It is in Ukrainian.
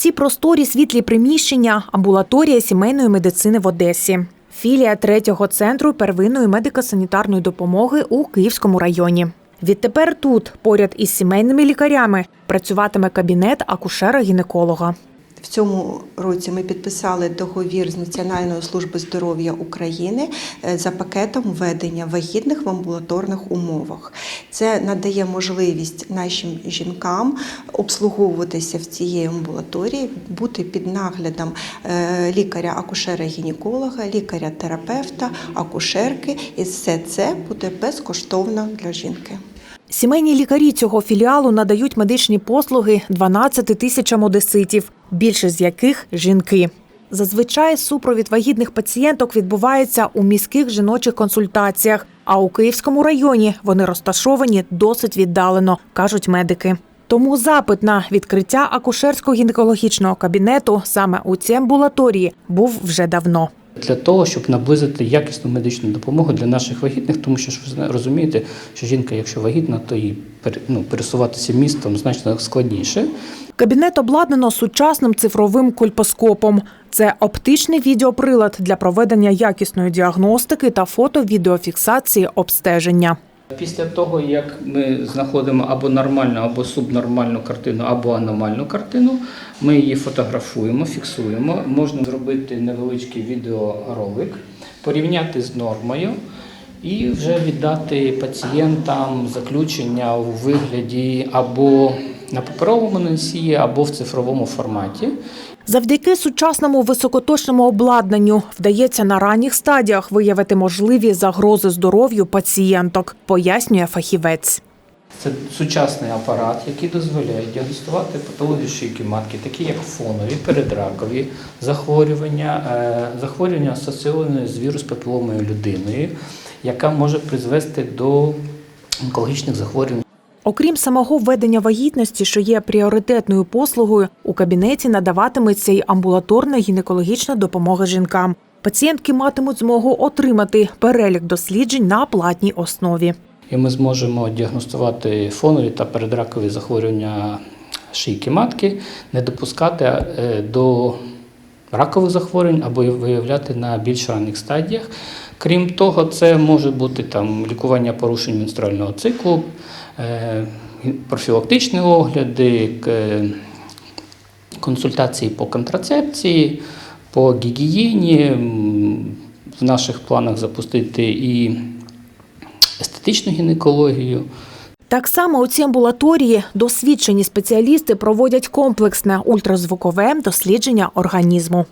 Ці просторі світлі приміщення амбулаторія сімейної медицини в Одесі. Філія третього центру первинної медико-санітарної допомоги у Київському районі. Відтепер тут, поряд із сімейними лікарями, працюватиме кабінет акушера-гінеколога. В цьому році ми підписали договір з Національною службою здоров'я України е, за пакетом введення вагітних в амбулаторних умовах. Це надає можливість нашим жінкам обслуговуватися в цій амбулаторії, бути під наглядом е, лікаря-акушера-гінеколога, лікаря-терапевта, акушерки, і все це буде безкоштовно для жінки. Сімейні лікарі цього філіалу надають медичні послуги 12 тисячам одеситів, більшість з яких жінки. Зазвичай супровід вагітних пацієнток відбувається у міських жіночих консультаціях, а у Київському районі вони розташовані досить віддалено, кажуть медики. Тому запит на відкриття акушерсько-гінекологічного кабінету саме у цій амбулаторії був вже давно. Для того, щоб наблизити якісну медичну допомогу для наших вагітних, тому що ж ви розумієте, що жінка, якщо вагітна, то їй ну, пересуватися містом значно складніше. Кабінет обладнано сучасним цифровим кольпоскопом. Це оптичний відеоприлад для проведення якісної діагностики та фото-відеофіксації обстеження. Після того, як ми знаходимо або нормальну, або субнормальну картину, або аномальну картину, ми її фотографуємо, фіксуємо. Можна зробити невеличкий відеоролик, порівняти з нормою і вже віддати пацієнтам заключення у вигляді або на паперовому носії, або в цифровому форматі. Завдяки сучасному високоточному обладнанню вдається на ранніх стадіях виявити можливі загрози здоров'ю пацієнток, пояснює фахівець. Це сучасний апарат, який дозволяє діагностувати патології шийки матки, такі як фонові, передракові захворювання, е, захворювання асоційовані з вірус папіломою людиною, яка може призвести до онкологічних захворювань. Окрім самого введення вагітності, що є пріоритетною послугою, у кабінеті надаватиметься й амбулаторна гінекологічна допомога жінкам. Пацієнтки матимуть змогу отримати перелік досліджень на платній основі. І ми зможемо діагностувати фонові та передракові захворювання шийки матки, не допускати е, до ракових захворювань або виявляти на більш ранніх стадіях. Крім того, це може бути там лікування порушень менструального циклу, е, профілактичні огляди, консультації по контрацепції, по гігієні. В наших планах запустити і естетичну гінекологію. Так само у цій амбулаторії досвідчені спеціалісти проводять комплексне ультразвукове дослідження організму.